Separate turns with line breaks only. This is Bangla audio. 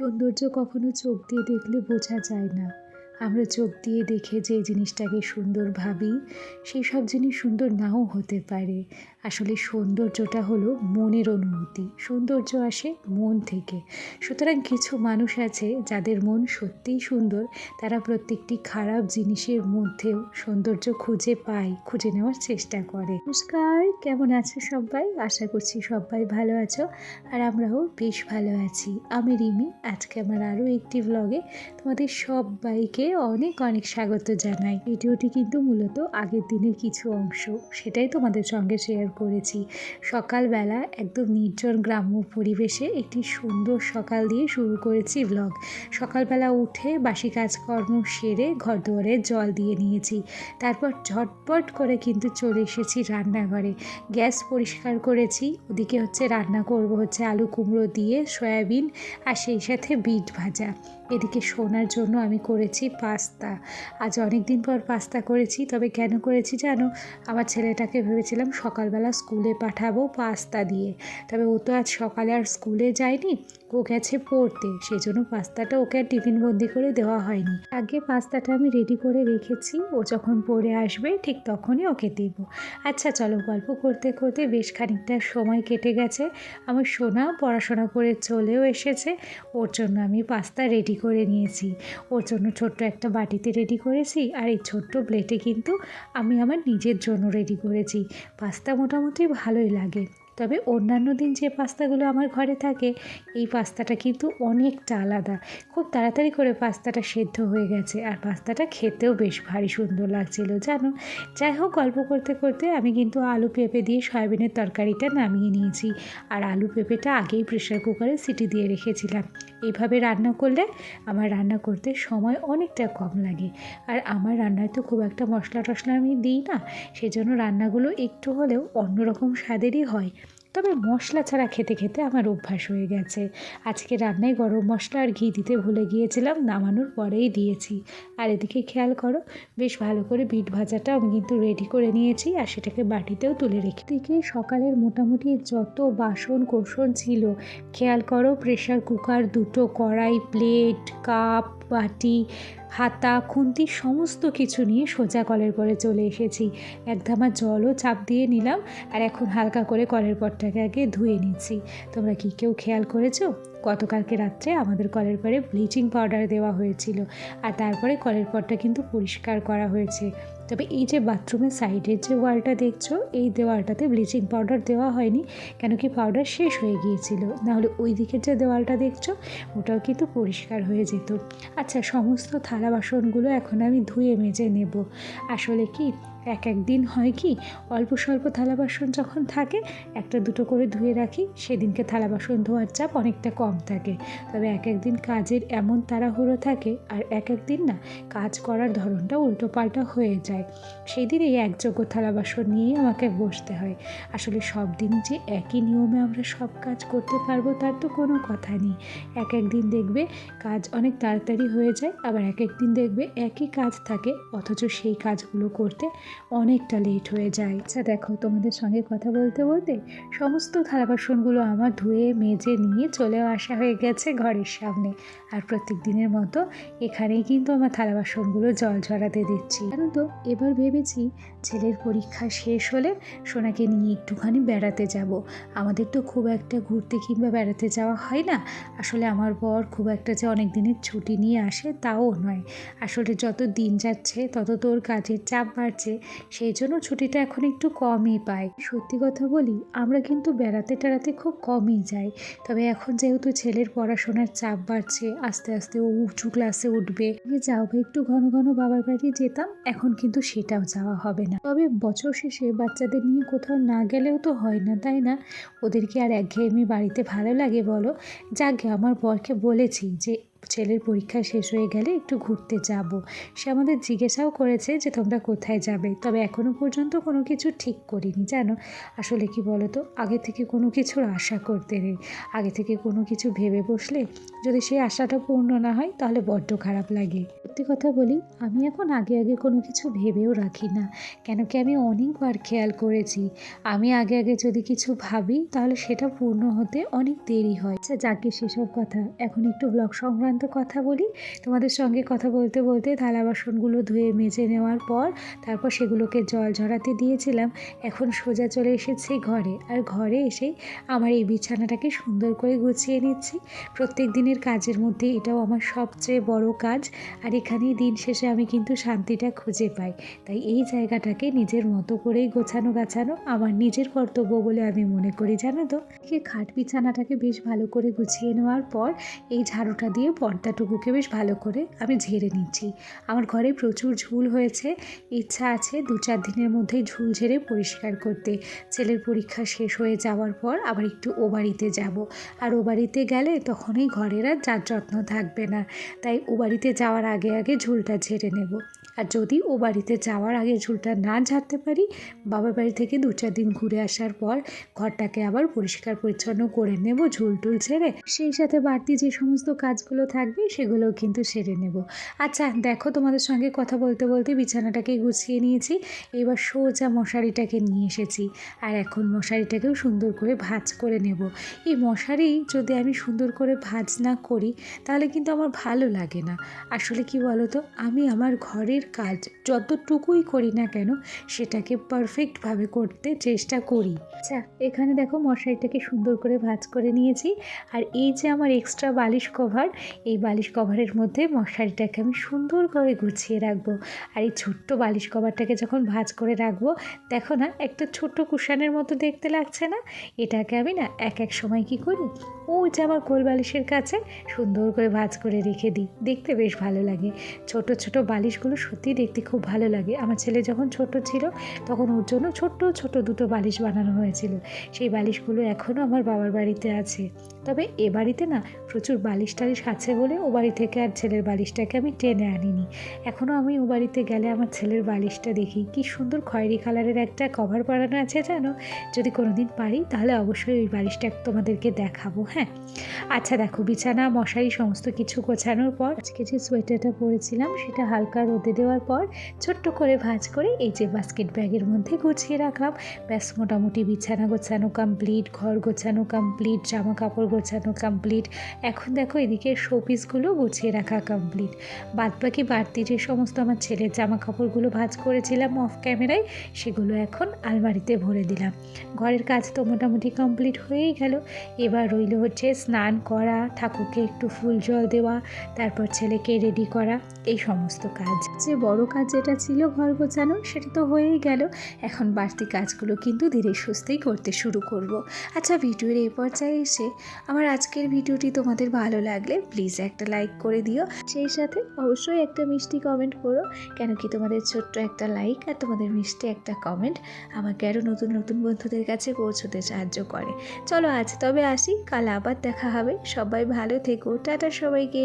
সৌন্দর্য কখনো চোখ দিয়ে দেখলে বোঝা যায় না। আমরা চোখ দিয়ে দেখে যে জিনিসটাকে সুন্দর ভাবি, সেই সব জিনিস সুন্দর নাও হতে পারে। আসলে সৌন্দর্যটা হলো মনের অনুভূতি। সৌন্দর্য আসে মন থেকে। সুতরাং কিছু মানুষ আছে যাদের মন সত্যিই সুন্দর, তারা প্রত্যেকটি খারাপ জিনিসের মধ্যেও সৌন্দর্য খুঁজে পায়, খুঁজে নেওয়ার চেষ্টা করে। নমস্কার, কেমন আছো সবাই? আশা করছি সবাই ভালো আছো আর আমরাও বেশ ভালো আছি। আমি রিমি, আজকে আমার আরও একটি ব্লগে তোমাদের সবাইকে অনেক অনেক স্বাগত জানাই। ভিডিওটি কিন্তু মূলত আগের দিনের কিছু অংশ। সেটাই তোমাদের সঙ্গে শেয়ার করেছি। সকালবেলা একদম নির্জন গ্রাম্য পরিবেশে একটি সুন্দর সকাল দিয়ে শুরু করেছি ব্লগ সকালবেলা উঠে বাসি কাজকর্ম সেরে ঘর দুয়ারে জল দিয়ে নিয়েছি। তারপর ঝটপট করে কিন্তু চলে এসেছি রান্নাঘরে। গ্যাস পরিষ্কার করেছি। ওদিকে হচ্ছে রান্না করব হচ্ছে আলু কুমড়ো দিয়ে, সয়াবিন আর সেই সাথে বিট ভাজা। এদিকে শোনার জন্য আমি করেছি পাস্তা। আজ অনেক দিন পর পাস্তা করেছি, তবে কেন করেছি জানো? আমার ছেলেটাকে ভেবেছিলাম সকালবেলা স্কুলে পাঠাবো পাস্তা দিয়ে। তবে ও তো আজ সকালে আর স্কুলে যায়নি। ও গেছে পড়তে। সেই জন্য পাস্তাটা ওকে আর টিফিন বন্দি করে দেওয়া হয়নি। আগে পাস্তাটা আমি রেডি করে রেখেছি। ও যখন পড়ে আসবে, ঠিক তখনই ওকে দেব। আচ্ছা চলো গল্প করতে করতে বেশ খানিকটা সময় কেটে গেছে। আমার সোনা পড়াশোনা করে চলেও এসেছে। ওর জন্য আমি পাস্তা রেডি করে নিয়েছি। ওর জন্য ছোট্ট একটা বাটিতে রেডি করেছি। আর এই ছোট্ট প্লেটে কিন্তু আমি আমার নিজের জন্য রেডি করেছি। পাস্তা মোটামুটি ভালোই লাগে। তবে অন্যান্য দিন যে পাস্তাগুলো আমার ঘরে থাকে, এই পাস্তাটা কিন্তু অনেকটা আলাদা। খুব তাড়াতাড়ি করে পাস্তাটা সেদ্ধ হয়ে গেছে। আর পাস্তাটা খেতেও বেশ ভারী সুন্দর লাগছিল, জানো? যাই হোক, গল্প করতে করতে আমি কিন্তু আলু পেঁপে দিয়ে সয়াবিনের তরকারিটা নামিয়ে নিয়েছি। আর আলু পেঁপেটা আগেই প্রেশার কুকারে সিটি দিয়ে রেখেছিলাম। এইভাবে রান্না করলে আমার রান্না করতে সময় অনেকটা কম লাগে। আর আমার রান্নায় তো খুব একটা মশলা টশলা আমি দিই না, সেজন্য রান্নাগুলো একটু হলেও অন্যরকম স্বাদেরই হয়। তবে মশলা ছাড়া খেতে খেতে আমার অভ্যাস হয়ে গেছে। আজকে রান্নায় গরম মশলা আর ঘি দিতে ভুলে গিয়েছিলাম, নামানোর পরেই দিয়েছি। আর এদিকে খেয়াল করো, বেশ ভালো করে বিট ভাজাটা আমি কিন্তু রেডি করে নিয়েছি আর সেটাকে বাটিতেও তুলে রেখে দিকে সকালের মোটামুটি যত বাসন কোসন ছিল, খেয়াল করো প্রেশার কুকার দুটো কড়াই প্লেট কাপ বাটি, হাতা, খুন্তি সমস্ত কিছু নিয়ে সোজা কলের পরে চলে এসেছি। এক ধামা জলও চাপ দিয়ে নিলাম আর এখন হালকা করে কলের পরটাকে আগে ধুয়ে নিচ্ছি। তোমরা কি কেউ খেয়াল করেছ? গতকালকে রাত্রে আমাদের কলের পরে ব্লিচিং পাউডার দেওয়া হয়েছিল আর তারপরে কলের পরটা কিন্তু পরিষ্কার করা হয়েছে। তবে এই যে বাথরুমের সাইডের যে ওয়ালটা দেখছ, এই দেওয়ালটাতে ব্লিচিং পাউডার দেওয়া হয়নি, কেন কি পাউডার শেষ হয়ে গিয়েছিল। নাহলে ওই দিকের যে দেওয়ালটা দেখছ, ওটাও কিন্তু পরিষ্কার হয়ে যেত। আচ্ছা সমস্ত থালা বাসনগুলো এখন আমি ধুয়ে মেজে নেব। আসলে কি এক এক দিন হয় কি, অল্প স্বল্প থালা বাসন যখন থাকে, একটা দুটো করে ধুয়ে রাখি, সেদিনকে থালা বাসন ধোয়ার চাপ অনেকটা কম থাকে। তবে এক এক দিন কাজের এমন তাড়াহুড়ো থাকে, আর এক এক দিন না, কাজ করার ধরনটা উল্টো পাল্টা হয়ে যায়। সেই দিন এই একযোগ্য থালা বাসন নিয়েই আমাকে বসতে হয়। আসলে সব দিন যে একই নিয়মে আমরা সব কাজ করতে পারব, তার তো কোনো কথা নেই। এক এক দিন দেখবে কাজ অনেক তাড়াতাড়ি হয়ে যায়, আবার এক এক দিন দেখবে একই কাজ থাকে, অথচ সেই কাজগুলো করতে অনেকটা লেট হয়ে যায়। আচ্ছা দেখো, তোমাদের সঙ্গে কথা বলতে বলতে সমস্ত থালা বাসনগুলো আমার ধুয়ে, মেজে নিয়ে চলেও আসা হয়ে গেছে ঘরের সামনে। আর প্রত্যেক দিনের মতো এখানেই কিন্তু আমার থালা বাসনগুলো জল ঝরাতে দিচ্ছি। জানো তো, এবার ভেবেছি ছেলের পরীক্ষা শেষ হলে সোনাকে নিয়ে একটুখানি বেড়াতে যাব। আমাদের তো খুব একটা ঘুরতে কিংবা বেড়াতে যাওয়া হয় না। আসলে আমার বর খুব একটা যে অনেক দিনের ছুটি নিয়ে আসে তাও নয়। আসলে যত দিন যাচ্ছে, তত তোর কাজের চাপ বাড়ছে। সেই জন্য ছুটিটা এখন একটু কমই পাই। সত্যি কথা বলি, আমরা কিন্তু বেড়াতে টেড়াতে খুব কমই যাই। তবে এখন যেহেতু ছেলের পড়াশোনার চাপ বাড়ছে, আস্তে আস্তে ও উঁচু ক্লাসে উঠবে। যাও বা একটু ঘন ঘন বাবার বাড়ি যেতাম, এখন কিন্তু সেটাও যাওয়া হবে না। তবে বছর শেষে বাচ্চাদের নিয়ে কোথাও না গেলেও তো হয় না, তাই না? ওদেরকে আর একঘেয়েমি বাড়িতে ভালো লাগে বলো? যাকে আমার বরকে বলেছি যে ছেলের পরীক্ষা শেষ হয়ে গেলে একটু ঘুরতে যাব। সে আমাদের জিজ্ঞাসাও করেছে যে তোমরা কোথায় যাবে। তবে এখনও পর্যন্ত কোনো কিছু ঠিক করিনি, জানো? আসলে কি বলো তো আগে থেকে কোনো কিছুর আশা করতে নেই। আগে থেকে কোনো কিছু ভেবে বসলে যদি সেই আশাটা পূর্ণ না হয়, তাহলে বড্ড খারাপ লাগে। সত্যি কথা বলি, আমি এখন আগে আগে কোনো কিছু ভেবেও রাখি না। কেন কি আমি অনেকবার খেয়াল করেছি। আমি আগে আগে যদি কিছু ভাবি, তাহলে সেটা পূর্ণ হতে অনেক দেরি হয়। আচ্ছা যাকে সেসব কথা। এখন একটু ব্লগ সংক্রান্ত কথা বলি, তোমাদের সঙ্গে কথা বলতে বলতে থালা বাসনগুলো ধুয়ে মেজে নেওয়ার পর তারপর সেগুলোকে জল ঝরাতে দিয়েছিলাম। এখন সোজা চলে এসেছি ঘরে। আর ঘরে এসে আমার এই বিছানাটাকে সুন্দর করে গুছিয়ে নিচ্ছি। প্রত্যেক দিনের কাজের মধ্যে এটাও আমার সবচেয়ে বড় কাজ। আর এখানেই দিন শেষে আমি কিন্তু শান্তিটা খুঁজে পাই। তাই এই জায়গাটাকে নিজের মতো করেই গোছানো গাছানো আমার নিজের কর্তব্য বলে আমি মনে করি, জানো তো? খাট বিছানাটাকে বেশ ভালো করে গুছিয়ে নেওয়ার পর এই ঝাড়ুটা দিয়ে পর্দাটুকুকে বেশ ভালো করে আমি ঝেড়ে নিচ্ছি। আমার ঘরে প্রচুর ঝুল হয়েছে। ইচ্ছা আছে দু চার দিনের মধ্যেই ঝুল ঝেড়ে পরিষ্কার করতে। ছেলের পরীক্ষা শেষ হয়ে যাওয়ার পর আবার একটু ও বাড়িতে যাব। আর ও বাড়িতে গেলে তখনই ঘরের আর যার যত্ন থাকবে না। তাই ও বাড়িতে যাওয়ার আগে আগে ঝুলটা ঝেড়ে নেব। আর যদি ও বাড়িতে যাওয়ার আগে ঝুলটা না ঝাড়তে পারি, বাবার বাড়ি থেকে দু চার দিন ঘুরে আসার পর ঘরটাকে আবার পরিষ্কার পরিচ্ছন্ন করে নেব ঝুল টুল ছেড়ে। সেই সাথে বাড়তি যে সমস্ত কাজগুলো থাকবে, সেগুলোও কিন্তু সেরে নেব। আচ্ছা দেখো তোমাদের সঙ্গে কথা বলতে বলতে বিছানাটাকে গুছিয়ে নিয়েছি। এবার সোজা মশারিটাকে নিয়ে এসেছি। আর এখন মশারিটাকেও সুন্দর করে ভাজ করে নেব। এই মশারি যদি আমি সুন্দর করে ভাঁজ না করি, তাহলে কিন্তু আমার ভালো লাগে না। আসলে কি বলো তো আমি আমার ঘরের কাজ যতটুকুই করি না কেন সেটাকে পারফেক্টভাবে করতে চেষ্টা করি। আচ্ছা এখানে দেখো মশারিটাকে সুন্দর করে ভাঁজ করে নিয়েছি। আর এই যে আমার এক্সট্রা বালিশ কভার এই বালিশ কভারের মধ্যে মশারিটাকে আমি সুন্দর করে গুছিয়ে রাখব। আর এই ছোট্ট বালিশ কভারটাকে যখন ভাঁজ করে রাখব, দেখো না, একটা ছোট্ট কুশানের মতো দেখতে লাগছে না? এটাকে আমি না এক এক সময় কি করি? ওই যে আমার কোল বালিশের কাছে সুন্দর করে ভাঁজ করে রেখে দিই। দেখতে বেশ ভালো লাগে। ছোট ছোট বালিশগুলো সত্যিই দেখতে খুব ভালো লাগে। আমার ছেলে যখন ছোট ছিল, তখন ওর জন্য ছোট্ট ছোট দুটো বালিশ বানানো হয়েছিল। সেই বালিশগুলো এখনও আমার বাবার বাড়িতে আছে। তবে এ বাড়িতে না প্রচুর বালিশ টালিশ আছে বলে ও বাড়ি থেকে আর ছেলের বালিশটাকে আমি টেনে আনিনি। এখনও আমি ও বাড়িতে গেলে আমার ছেলের বালিশটা দেখি। কি সুন্দর খয়েরি কালারের একটা কভার পরানো আছে জানো? যদি কোনো দিন পারি, তাহলে অবশ্যই ওই বালিশটা তোমাদেরকে দেখাবো হ্যাঁ? আচ্ছা দেখো, বিছানা, মশারি, সমস্ত কিছু গোছানোর পর আজকে যে সোয়েটারটা পরেছিলাম, সেটা হালকা রোদে দেওয়ার পর ছোট্ট করে ভাঁজ করে এই যে বাস্কেট ব্যাগের মধ্যে গুছিয়ে রাখলাম। ব্যাস, মোটামুটি বিছানা গোছানো কমপ্লিট ঘর গোছানো কমপ্লিট জামা কাপড় গোছানো কমপ্লিট এখন দেখো এদিকে শোপিসগুলো গুছিয়ে রাখা কমপ্লিট বাদ বাকি বাড়তি যে সমস্ত আমার ছেলের জামা কাপড়গুলো ভাঁজ করেছিলাম অফ ক্যামেরায় সেগুলো এখন আলমারিতে ভরে দিলাম। ঘরের কাজ তো মোটামুটি কমপ্লিট হয়েই গেল। এবার রইল হচ্ছে স্নান করা, ঠাকুরকে একটু ফুল জল দেওয়া, তারপর ছেলেকে রেডি করা, এই সমস্ত কাজ। যে বড় কাজ যেটা ছিল ঘর গোছানো, সেটা তো হয়েই গেল। এখন বাড়তি কাজগুলো কিন্তু ধীরে সুস্থেই করতে শুরু করব। আচ্ছা ভিডিওর এই পর্যায়ে এসে আমার আজকের ভিডিওটি তোমাদের ভালো লাগলে প্লিজ একটা লাইক করে দিও। সেই সাথে অবশ্যই একটা মিষ্টি কমেন্ট করো। কেন কি তোমাদের ছোট্ট একটা লাইক আর তোমাদের মিষ্টি একটা কমেন্ট আমাকে আরও নতুন নতুন বন্ধুদের কাছে পৌঁছতে সাহায্য করে। চলো আজ তবে আসি, কাল আবার দেখা হবে। সবাই ভালো থেকো। টাটা সবাইকে।